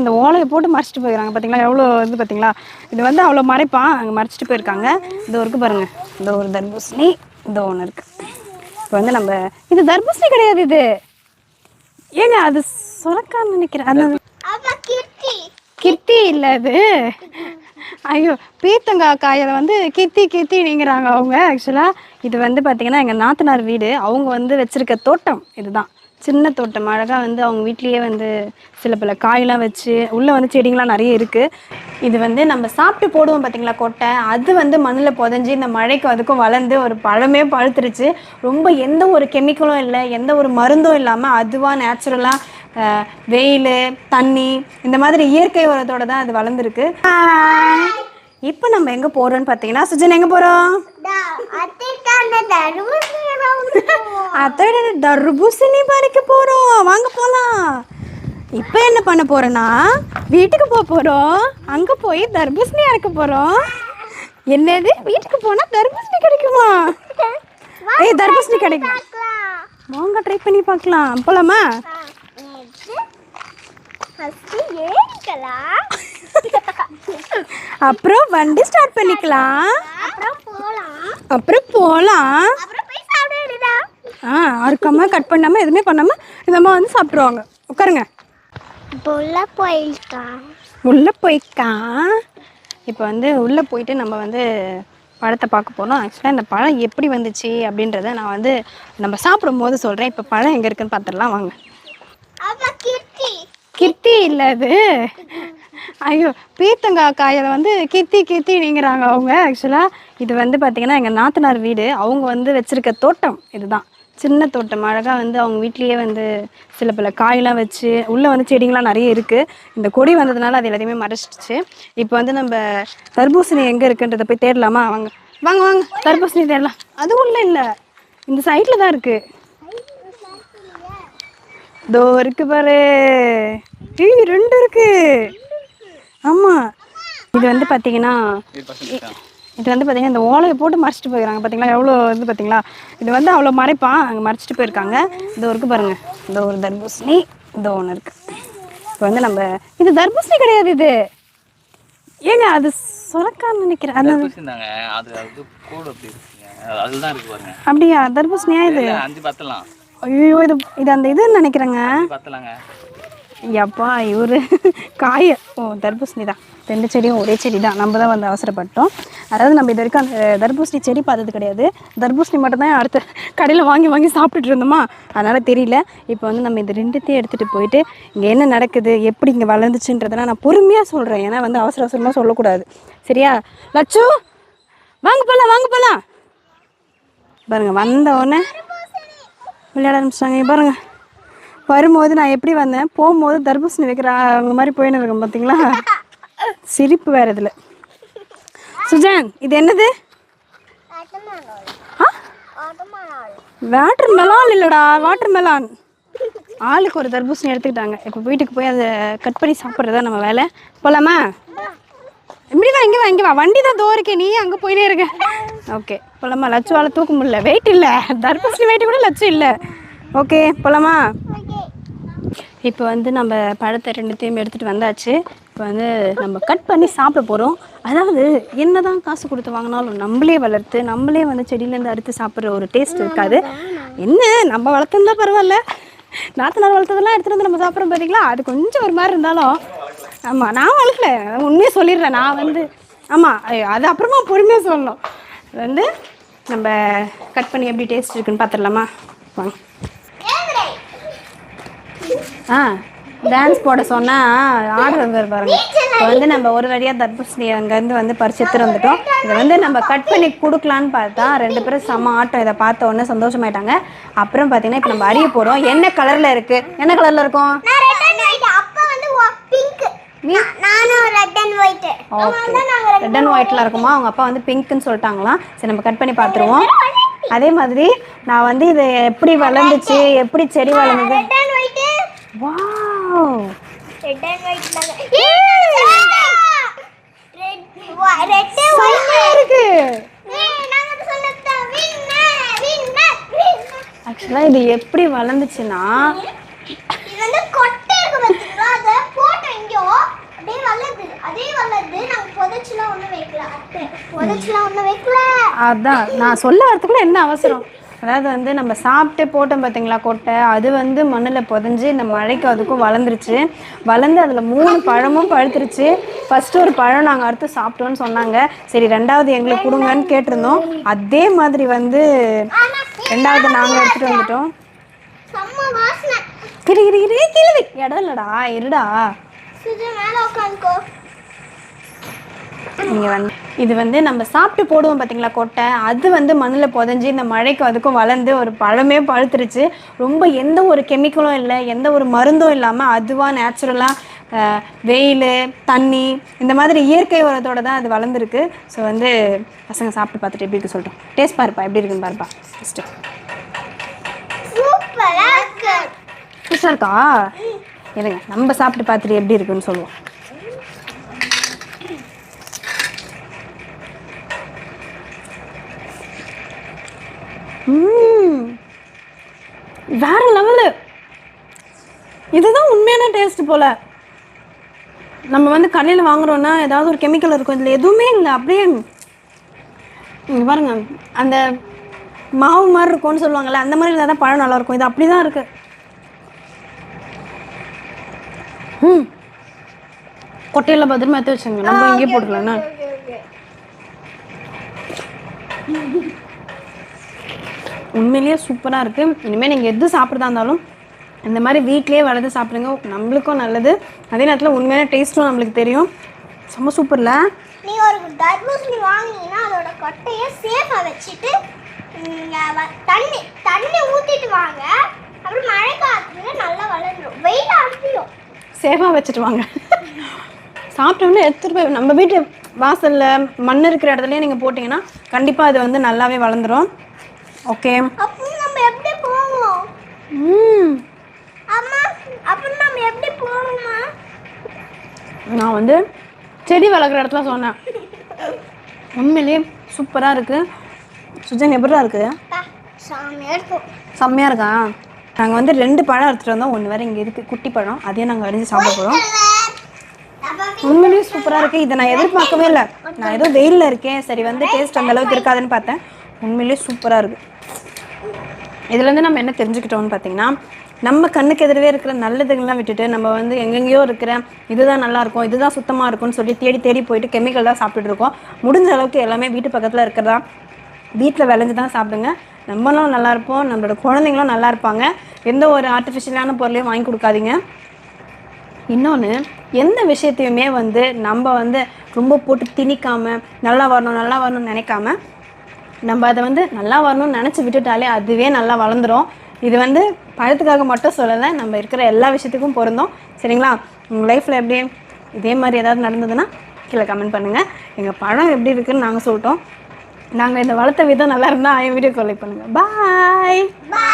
இந்த ஓலையை போட்டு மறைச்சிட்டு போயிருக்காங்க பார்த்தீங்களா எவ்வளோ இது பார்த்தீங்களா இது வந்து அவ்வளோ மறைப்பான் அங்கே மறைச்சிட்டு போயிருக்காங்க. இந்த இருக்கு பாருங்க. இந்த ஒரு தர்பூசணி இந்த ஒன்று இருக்கு. இப்போ வந்து நம்ம இது தர்பூசணி கிடையாது இது. ஏங்க அது சொரக்கான்னு நினைக்கிறேன். அது கித்தி இல்லை அது. ஐயோ பீத்தங்காய் காயை வந்து கித்தி கித்திங்கிறாங்க அவங்க ஆக்சுவலாக இது வந்து பார்த்திங்கன்னா எங்கள் நாத்தனார் வீடு. அவங்க வந்து வச்சுருக்க தோட்டம் இதுதான். சின்ன தோட்டம் அழகாக வந்து அவங்க வீட்லேயே வந்து சில பல காயெல்லாம் வச்சு உள்ளே வந்து செடிங்களாம் நிறைய இருக்குது இது வந்து நம்ம சாப்பிட்டு போடுவோம் பார்த்தீங்களா கொட்டை? அது வந்து மண்ணில் புதஞ்சி இந்த மழைக்கும் அதுக்கும் வளர்ந்து ஒரு பழமே பழுத்துருச்சு. ரொம்ப எந்த ஒரு கெமிக்கலும் இல்லை எந்த ஒரு மருந்தும் இல்லாமல் அதுவாக நேச்சுரலாக வெயில் தண்ணி இந்த மாதிரி இயற்கை உரத்தோட தான் அது வளர்ந்துருக்கு. இப்போ நம்ம எங்கே போகிறோம்னு பார்த்தீங்கன்னா சுஜன் எங்கே போகிறோம் ரவுண்டு அதோட தர்பூசணி பறிக்க போகிறோம் வாங்க போகலாம் இப்போ என்ன பண்ண போகிறோன்னா வீட்டுக்கு போக போகிறோம் அங்கே போய் தர்பூசணி அறுக்க போகிறோம் என்னது? வீட்டுக்கு போனால் தர்பூசணி கிடைக்குமா? ஏய் தர்பூசணி கிடைக்கும்? வாங்க ட்ரை பண்ணி பார்க்கலாம். போகலாமா அப்புறம் வண்டி ஸ்டார்ட் பண்ணிக்கலாம். அப்புறம் போகலாம் அப்புறம் போகலாம் அப்புறம் போய் சாப்பிட வேண்டியதான் ஆ அறுக்காமல் கட் பண்ணாமல் எதுவுமே பண்ணாமல் இந்த அம்மா வந்து சாப்பிட்ருவாங்க உட்காருங்க. புள்ள போயிருக்கான் உள்ளே போய்க்கா இப்போ வந்து உள்ளே போயிட்டு நம்ம வந்து பழத்தை பார்க்க போனோம் ஆக்சுவலாக இந்த பழம் எப்படி வந்துச்சு அப்படின்றத நான் வந்து நம்ம சாப்பிடும் போது சொல்கிறேன் இப்போ பழம் எங்கே இருக்குன்னு பார்த்துடலாம் வாங்க. கித்தி இல்லை அது. ஐயோ பீத்தங்காய் காயை வந்து கித்தி கித்திங்கிறாங்க அவங்க. ஆக்சுவலாக இது வந்து பார்த்திங்கன்னா எங்கள் நாத்தனார் வீடு. அவங்க வந்து வச்சுருக்க தோட்டம் இதுதான். சின்ன தோட்டம் அழகாக வந்து அவங்க வீட்லேயே வந்து சில பல காயெல்லாம் வச்சு உள்ளே வந்து செடிங்களாம் நிறைய இருக்குது இந்த கொடி வந்ததுனால அது எல்லாத்தையுமே மறைச்சிடுச்சு. இப்போ வந்து நம்ம தர்பூசணி எங்கே இருக்குன்றத போய் தேடலாமா? வாங்க. வாங்க வாங்க. தர்பூசணி தேடலாம். அது உள்ள இல்லை. இந்த சைடில் தான் இருக்குது தோ இருக்கு பாரு. ஏய் ரெண்டு இருக்கு. ஆமாம் இது வந்து பார்த்தீங்கன்னா இது வந்து பாத்தீங்கன்னா இந்த ஓலையை போட்டு மறைச்சிட்டு போயிருக்காங்க பாத்தீங்களா? எவ்வளோ இது பாத்தீங்களா? இது வந்து அவ்வளோ மறைப்பான் அங்கே மறைச்சிட்டு போயிருக்காங்க. இந்த இருக்கு பாருங்க. இந்த ஒரு தர்பூசணி இந்த ஒன்று இருக்கு. இப்போ வந்து நம்ம இது தர்பூசணி கிடையாது இது. ஏங்க அது சொரக்கான்னு நினைக்கிறேன். அது அப்படியா? தர்பூசணியா இது? ஐயோ இது இது அந்த இதுன்னு நினைக்கிறேங்க. எப்பா இவர் காய. ஓ தர்பூசணி தான் ரெண்டு செடியும் ஒரே செடி தான் நம்ம தான் வந்து அவசரப்பட்டோம். அதாவது நம்ம இது வரைக்கும் அந்த தர்பூசணி செடி பார்த்தது கிடையாது. தர்பூசணி மட்டும்தான் அடுத்த கடையில் வாங்கி வாங்கி சாப்பிட்டுட்டு இருந்தோமா? அதனால் தெரியல. இப்போ வந்து நம்ம இது ரெண்டுத்தையும் எடுத்துகிட்டு போயிட்டு இங்கே என்ன நடக்குது? எப்படி இங்கே வளர்ந்துச்சுன்றதெல்லாம் நான் பொறுமையாக சொல்கிறேன் ஏன்னா வந்து அவசர அவசரமாக சொல்லக்கூடாது. சரியா? லட்சு வாங்க போகலாம் வாங்க போகலாம் பாருங்கள் வந்த உடனே விளையாட ஆரம்பிச்சிட்டாங்க. பாருங்கள் வரும்போது நான் எப்படி வந்தேன்? போகும்போது தர்பூசணி வைக்கிற அவங்க மாதிரி போயின்னு இருக்கேன் பார்த்தீங்களா சிரிப்பு வேற இதில். சுஜான் இது என்னது? ஆ? வாட்டர் மெலான் இல்லைடா வாட்டர் மெலான். ஆளுக்கு ஒரு தர்பூசணி எடுத்துக்கிட்டாங்க. இப்போ வீட்டுக்கு போய் அதை கட் பண்ணி சாப்பிட்றதா நம்ம வேலை. போகலாமா இப்படி வா இங்கே வா இங்கே வா. வண்டி தான் தோறிக்க நீ அங்கே போயினே இருக்க. ஓகே போகலாமா லட்சுவால் தூக்க முடியல. வெயிட் இல்லை. தர்பூசணி வெயிட் கூட லட்சம் இல்லை. ஓகே போகலாமா இப்போ வந்து நம்ம பழத்தை ரெண்டுத்தையும் எடுத்துகிட்டு வந்தாச்சு. இப்போ வந்து நம்ம கட் பண்ணி சாப்பிட போகிறோம் அதாவது என்ன தான் காசு கொடுத்து வாங்கினாலும் நம்மளே வளர்த்து நம்மளே வந்து செடியிலேருந்து அறுத்து சாப்பிட்ற ஒரு டேஸ்ட் இருக்காது. என்ன? நம்ம வளர்த்துருந்தா பரவாயில்ல. நாத்தனார் வளர்த்ததெல்லாம் எடுத்துகிட்டு வந்து நம்ம சாப்பிட்றோம் பார்த்தீங்களா அது கொஞ்சம் ஒரு மாதிரி இருந்தாலும் ஆமாம் நான் வளர்க்கல. உண்மையாக சொல்லிடுறேன். நான் வந்து ஆமாம் அது அப்புறமா பொறுமையாக சொல்லணும். அது வந்து நம்ம கட் பண்ணி எப்படி டேஸ்ட் இருக்குன்னு பார்த்துடலாமா வாங்க. ஆ டான்ஸ் போட சொன்னால் ஆடுறவர் பாருங்க. இப்போ வந்து நம்ம ஒரு வழியாக தர்பூசணி அங்கேருந்து வந்து பறிச்சு எடுத்துட்டு வந்துட்டோம். இதை வந்து நம்ம கட் பண்ணி கொடுக்கலான்னு பார்த்தா ரெண்டு பேரும் செம்ம ஆட்டம். இதை பார்த்த உடனே சந்தோஷமாயிட்டாங்க. அப்புறம் பார்த்தீங்கன்னா இப்போ நம்ம அறிய போகிறோம் என்ன கலரில் இருக்குது என்ன கலரில் இருக்கும்? ரெட் அண்ட் வந்து ஒயிட்டில் இருக்குமா? அவங்க அப்பா வந்து பிங்க்குன்னு சொல்லிட்டாங்களாம். சரி நம்ம கட் பண்ணி பார்த்துருவோம். அதே மாதிரி நான் வந்து இது எப்படி வளர்ந்துச்சு? எப்படி செடி வளர்ந்தது? Wow red and white red இருக்கு. ஆக்சுவலாக இது எப்படி வளர்ந்துச்சுன்னா அதான் நான் சொல்ல வரதுக்குள்ள என்ன அவசரம்? அதாவது வந்து நம்ம சாப்பிட்டு போட்டோம் பார்த்தீங்களா கொட்டை அது வந்து மண்ணில் புதஞ்சு இந்த மழைக்கு அதுக்கும் வளர்ந்துருச்சு. வளர்ந்து அதில் மூணு பழமும் பழுத்துருச்சு. ஃபஸ்ட்டு ஒரு பழம் நாங்கள் அறுத்து சாப்பிட்டோன்னு சொன்னாங்க. சரி ரெண்டாவது எங்களுக்கு கொடுங்கன்னு கேட்டிருந்தோம். அதே மாதிரி வந்து ரெண்டாவது நாங்கள் எடுத்துகிட்டு வந்துட்டோம். கிரி கிரி கிரி கீழே வை. இடம் இல்லடா இருடா நீங்கள் வந்து இது வந்து நம்ம சாப்பிட்டு போடுவோம் பார்த்தீங்களா கொட்டை? அது வந்து மண்ணில் புதஞ்சு இந்த மழைக்கு அதுக்கும் வளர்ந்து ஒரு பழமே பழுத்துருச்சு. ரொம்ப எந்த ஒரு கெமிக்கலும் இல்லை எந்த ஒரு மருந்தும் இல்லாமல் அதுவாக நேச்சுரலாக வெயில் தண்ணி இந்த மாதிரி இயற்கை உரத்தோட தான் அது வளர்ந்துருக்கு. ஸோ வந்து பசங்க சாப்பிட்டு பார்த்துட்டு எப்படி இருக்கு சொல்லிட்டோம் டேஸ்ட் பாருப்பா எப்படி இருக்குன்னு பாருப்பா ஃபஸ்ட்டு புதுசாக இருக்கா? இருங்க நம்ம சாப்பிட்டு பார்த்துட்டு எப்படி இருக்குன்னு சொல்லுவோம். வேற லெவலு. இதுதான் உண்மையான டேஸ்ட் போல. நம்ம வந்து கடையில் வாங்குறோம்னா ஏதாவது ஒரு கெமிக்கல் இருக்கும். இதில் எதுவுமே இல்லை. அப்படியே இங்க பாருங்க. அந்த மாவு மாதிரி இருக்கும்னு சொல்லுவாங்கல்ல அந்த மாதிரி இருந்தால் தான் பழம் நல்லா இருக்கும். இது அப்படி தான் இருக்கு. ம். கொட்டையில் பத்திரமா எடுத்து வச்சுங்க நம்ம இங்கே போட்டுக்கலாம்ண்ணா உண்மையிலேயே சூப்பராக இருக்குது இனிமேல் நீங்கள் எது சாப்பிட்றதா இருந்தாலும் இந்த மாதிரி வீட்லேயே வளர்த்து சாப்பிடுங்க. நம்மளுக்கும் நல்லது. அதே நேரத்தில் உண்மையான டேஸ்ட்டும் நம்மளுக்கு தெரியும். செம்ம சூப்பரில் நீங்க ஒரு தர்பூசணி வாங்குனீங்கன்னா அதோட கொட்டையை சேஃபா வச்சுட்டு தண்ணி தண்ணி ஊத்திட்டு வாங்க. அப்புறம் மழை காலத்துல நல்லா வளர்ந்துடும் வெயில் அடிக்கும் சேஃபாக வச்சுட்டு வாங்க. சாப்பிட்டோன்னே எடுத்துகிட்டு போய் நம்ம வீட்டு வாசலில் மண் இருக்கிற இடத்துலயே நீங்கள் போட்டிங்கன்னா கண்டிப்பாக அது வந்து நல்லாவே வளர்ந்துரும். ஓகே அப்போ நம்ம எப்படி போவோம்? ம். அம்மா அப்புறம் நம்ம எப்படி போகணுமா நான் வந்து செடி வளர்க்குற இடத்துல சொன்னேன். உண்மையிலேயே சூப்பராக இருக்குது சுஜன் எப்படிடா இருக்குது செம்மையாக இருக்கா. நாங்கள் வந்து ரெண்டு பழம் எடுத்துகிட்டு வந்தோம். ஒன்று வேறு இங்கே இருக்குது குட்டி பழம். அதையும் நாங்கள் அரிஞ்சு சாப்பிட போகிறோம் உண்மையிலேயே சூப்பராக இருக்குது இதை நான் எதிர்பார்க்கவே இல்லை. நான் ஏதோ வெயிலில் இருக்கேன். சரி வந்து டேஸ்ட் அந்த அளவுக்கு இருக்காதுன்னு பார்த்தேன். உண்மையிலேயே சூப்பராக இருக்குது இதுலேருந்து நம்ம என்ன தெரிஞ்சுக்கிட்டோம்னு பார்த்தீங்கன்னா நம்ம கண்ணுக்கு எதிரவே இருக்கிற நல்லதுங்கெல்லாம் விட்டுட்டு நம்ம வந்து எங்கெங்கேயோ இருக்கிற இதுதான் நல்லாயிருக்கும் இதுதான் சுத்தமாக இருக்கும்னு சொல்லி தேடி தேடி போயிட்டு கெமிக்கல் தான் சாப்பிட்டுட்டு இருக்கோம். முடிஞ்ச அளவுக்கு எல்லாமே வீட்டு பக்கத்தில் இருக்கிறதா வீட்டில் விளைஞ்சு தான் சாப்பிடுங்க. நம்மளும் நல்லா இருப்போம் நம்மளோட குழந்தைங்களும் நல்லா இருப்பாங்க. எந்த ஒரு ஆர்டிஃபிஷியலான பொருளையும் வாங்கி கொடுக்காதீங்க. இன்னொன்று எந்த விஷயத்தையுமே வந்து நம்ம வந்து ரொம்ப போட்டு திணிக்காமல் நல்லா வரணும் நல்லா வரணும்னு நினைக்காம நம்ம அதை வந்து நல்லா வரணும்னு நினச்சி விட்டுட்டாலே அதுவே நல்லா வளர்ந்துடும் இது வந்து பழத்துக்காக மட்டும் சொல்லலை நம்ம இருக்கிற எல்லா விஷயத்துக்கும் பொருந்தோம். சரிங்களா? உங்கள் லைஃப்பில் எப்படி இதே மாதிரி ஏதாவது நடந்ததுன்னா கீழே கமெண்ட் பண்ணுங்கள் எங்கள் பழம் எப்படி இருக்குதுன்னு நாங்கள் சொல்லிட்டோம். நாங்கள் இந்த வளர்த்த விதம் நல்லா இருந்தால் என் வீடியோ கால் பண்ணுங்கள் பாய் பாய்